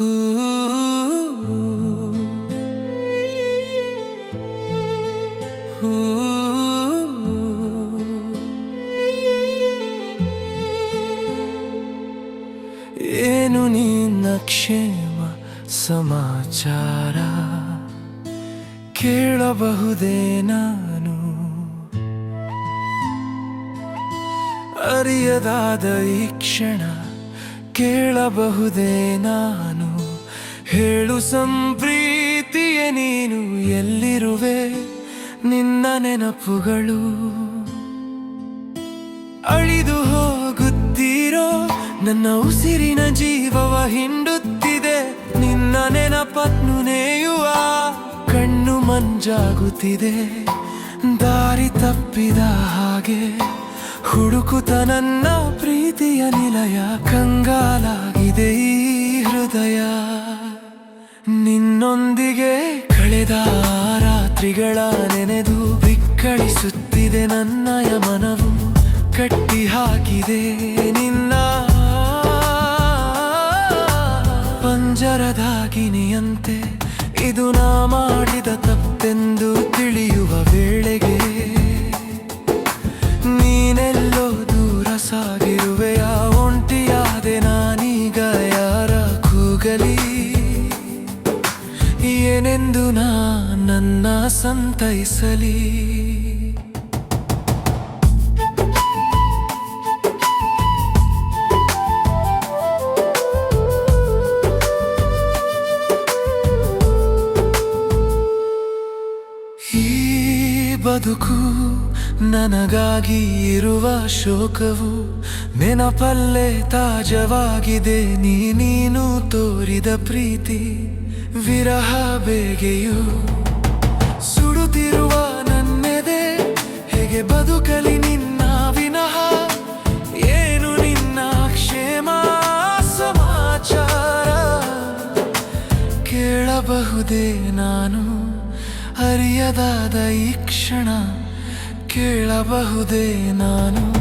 ಏನು ನಿನ್ನ ಕ್ಷೇಮ ಸಮಾಚಾರ? ಕೇಳಬಹುದೇ ನಾನು? ಅರಿಯದಾದ ಈ ಕ್ಷಣ ಕೇಳಬಹುದೇ ನಾನು? ಹೇಳು ಸಂಪ್ರೀತಿಯೇ ನೀನು ಎಲ್ಲಿರುವೆ? ನಿನ್ನ ನೆನಪುಗಳು. ಅಳಿದು ಹೋಗುತ್ತೀರೋ? ನನ್ನ ಉಸಿರಿನ ಜೀವವ ಹಿಂಡುತ್ತಿದೆ. ನಿನ್ನ ನೆನಪನ್ನು ನೇಯುವ ಕಣ್ಣು ಮಂಜಾಗುತ್ತಿದೆ. ದಾರಿ ತಪ್ಪಿದ ಹಾಗೆ ಹುಡುಕುತ್ತ ನನ್ನ ಪ್ರೀತಿಯ ನಿಲಯ ಕಂಗಾಲಾಗಿದೆ ಈ ಹೃದಯ. ನಿನ್ನೊಂದಿಗೆ ಕಳೆದ ರಾತ್ರಿಗಳ ನೆನೆದು ಬಿಕ್ಕಳಿಸುತ್ತಿದೆ ನನ್ನಯ ಮನವು ಕಟ್ಟಿ ಹಾಕಿದೆ ನಿನ್ನ ಪಂಜರದಾಗಿನಿಯಂತೆ ಇದು ನಾ ಮಾಡಿದ ತಪ್ಪೆಂದು ತಿಳಿಯುವ ವೇಳೆಗೆ ಏನೆಂದು ನಾ ನನ್ನ ಸಂತೈಸಲಿ. ಈ ಬದುಕು ನನಗಾಗಿ ಇರುವ ಶೋಕವು ನೆನಪಲ್ಲೇ ತಾಜವಾಗಿದೆ. ನೀನು ತೋರಿದ ಪ್ರೀತಿ ವಿರಹ ಬೇಗೆಯು ಸುಡುತ್ತಿರುವ ನನ್ನೆದೆ, ಹೇಗೆ ಬದುಕಲಿ ನಿನ್ನ ವಿನಃ ಏನು ನಿನ್ನ ಕ್ಷೇಮ? ಸಮಾಚಾರ? ಕೇಳಬಹುದೇ ನಾನು ಅರಿಯದಾದ ಈ ಕ್ಷಣ, ಕೇಳಬಹುದೇ ನಾನು